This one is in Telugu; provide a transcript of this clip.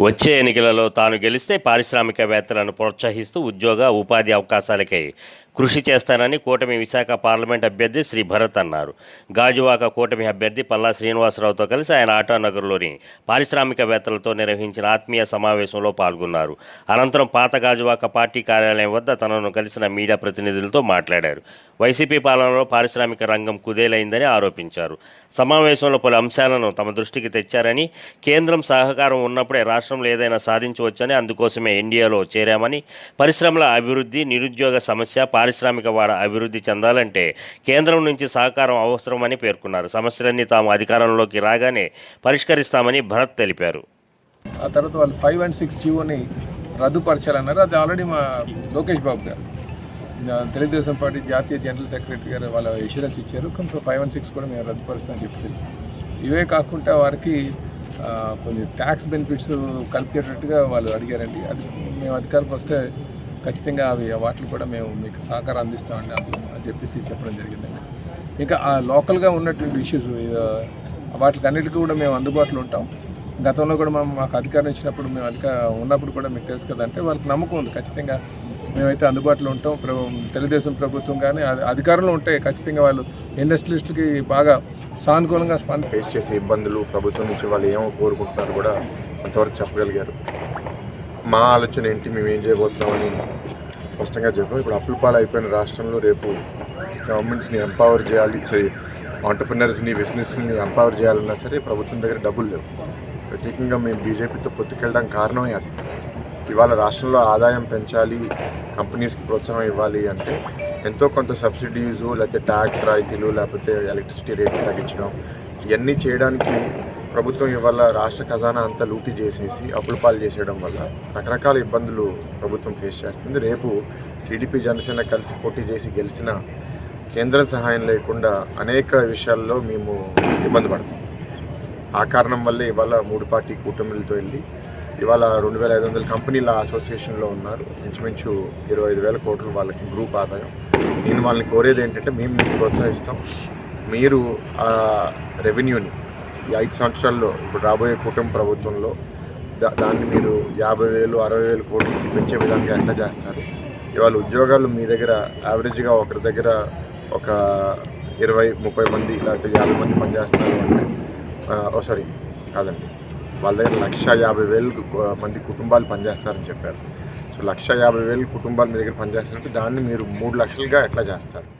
వచ్చే ఎన్నికలలో తాను గెలిస్తే పారిశ్రామికవేత్తలను ప్రోత్సహిస్తూ ఉద్యోగ ఉపాధి అవకాశాలకై కృషి చేస్తానని కూటమి విశాఖ పార్లమెంట్ అభ్యర్థి శ్రీ భరత్ అన్నారు. గాజువాక కూటమి అభ్యర్థి పల్లా శ్రీనివాసరావుతో కలిసి ఆయన ఆటానగర్లోని పారిశ్రామికవేత్తలతో నిర్వహించిన ఆత్మీయ సమావేశంలో పాల్గొన్నారు. అనంతరం పాత గాజువాక పార్టీ కార్యాలయం వద్ద తనను కలిసిన మీడియా ప్రతినిధులతో మాట్లాడారు. వైసీపీ పాలనలో పారిశ్రామిక రంగం కుదేలైందని ఆరోపించారు. సమావేశంలో పలు అంశాలను తమ దృష్టికి తెచ్చారని కేంద్రం సహకారం ఉన్నప్పుడే రాష్ట్రంలో ఏదైనా సాధించవచ్చని అందుకోసమే ఎన్డీఏలో చేరామని పరిశ్రమల అభివృద్ధి నిరుద్యోగ సమస్య పారిశ్రామిక వాడ అభివృద్ధి చెందాలంటే కేంద్రం నుంచి సహకారం అవసరమని పేర్కొన్నారు. సమస్యలన్నీ తాము అధికారంలోకి రాగానే పరిష్కరిస్తామని భరత్ తెలిపారు. ఆ తర్వాత వాళ్ళు ఫైవ్ అండ్ సిక్స్ జీవోని రద్దుపరచాలన్నారు. అది ఆల్రెడీ మా లోకేష్ బాబు గారు. తెలుగుదేశం పార్టీ జాతీయ జనరల్ సెక్రటరీ గారు వాళ్ళ ఇన్సూరెన్స్ ఇచ్చారు. కొంచెం ఫైవ్ అండ్ సిక్స్ కూడా మేము రద్దుపరుస్తామని చెప్పారు. ఇవే కాకుండా వారికి కొన్ని ట్యాక్స్ బెనిఫిట్స్ కలిపేటట్టుగా వాళ్ళు అడిగారండి. అది మేము అధికారికి వస్తే ఖచ్చితంగా అవి వాటిని కూడా మేము మీకు సహకారం అందిస్తామండి అందులో అని చెప్పేసి చెప్పడం జరిగిందండి. ఇంకా ఆ లోకల్గా ఉన్నటువంటి ఇష్యూస్ వాటికి అన్నిటికీ కూడా మేము అందుబాటులో ఉంటాం. గతంలో కూడా మేము మాకు అధికారం ఇచ్చినప్పుడు మేము అధిక ఉన్నప్పుడు కూడా మీకు తెలుసు కదంటే వాళ్ళకి నమ్మకం ఉంది ఖచ్చితంగా. మేమైతే అందుబాటులో ఉంటాం. ప్రభు తెలుగుదేశం ప్రభుత్వం కానీ అధికారంలో ఉంటే ఖచ్చితంగా వాళ్ళు ఇండస్ట్రియలిస్టులకి బాగా సానుకూలంగా స్పంద ఫేస్ చేసే ఇబ్బందులు ప్రభుత్వం నుంచి వాళ్ళు ఏమో కోరుకుంటున్నారు కూడా అంతవరకు చెప్పగలిగారు. మా ఆలోచన ఏంటి? మేము ఏం చేయబోతున్నామని స్పష్టంగా చెప్పాం ఇప్పుడు అప్పుల పాలు అయిపోయిన రాష్ట్రంలో రేపు గవర్నమెంట్స్ని ఎంపవర్ చేయాలి సరే ఆంటర్ప్రినర్స్ని బిజినెస్ని ఎంపవర్ చేయాలన్నా సరే ప్రభుత్వం దగ్గర డబ్బులు లేవు. ప్రత్యేకంగా మేము బీజేపీతో పొత్తుకెళ్ళడానికి కారణమే అది. ఇవాళ రాష్ట్రంలో ఆదాయం పెంచాలి కంపెనీస్కి ప్రోత్సాహం ఇవ్వాలి అంటే ఎంతో కొంత సబ్సిడీస్ లేకపోతే ట్యాక్స్ రాయితీలు లేకపోతే ఎలక్ట్రిసిటీ రేట్లు తగ్గించడం ఇవన్నీ చేయడానికి ప్రభుత్వం ఇవాళ రాష్ట్ర ఖజానా అంతా లూటీ చేసేసి అప్పుల పాలు చేసేయడం వల్ల రకరకాల ఇబ్బందులు ప్రభుత్వం ఫేస్ చేస్తుంది. రేపు టీడీపీ జనసేన కలిసి పోటీ చేసి గెలిచిన కేంద్రం సహాయం లేకుండా అనేక విషయాల్లో మేము ఇబ్బంది పడతాం. ఆ కారణం వల్లే ఇవాళ మూడు పార్టీ కూటమిలతో వెళ్ళి ఇవాళ రెండు వేల ఐదు వందల కంపెనీల అసోసియేషన్లో ఉన్నారు. ఇంచుమించు ఇరవై ఐదు వేల కోట్లు వాళ్ళకి గ్రూప్ ఆదాయం. నేను వాళ్ళని కోరేది ఏంటంటే మేము మీకు ప్రోత్సహిస్తాం. మీరు ఆ రెవెన్యూని ఈ ఐదు సంవత్సరాల్లో ఇప్పుడు రాబోయే కుటుంబ ప్రభుత్వంలో దా దాన్ని మీరు యాభై వేలు అరవై వేలు కోట్లకి పెంచే విధంగా ఎట్లా చేస్తారు? ఇవాళ ఉద్యోగాలు మీ దగ్గర యావరేజ్గా ఒకరి దగ్గర ఒక ఇరవై ముప్పై మంది లేకపోతే యాభై మంది పనిచేస్తున్నారు అంటే ఓ సారీ కాదండి. వాళ్ళ దగ్గర లక్ష యాభై వేలు మంది కుటుంబాలు పనిచేస్తారని చెప్పారు. సో లక్ష యాభై వేలు కుటుంబాలు మీ దగ్గర పనిచేస్తున్నట్టు దాన్ని మీరు మూడు లక్షలుగా ఎట్లా చేస్తారు?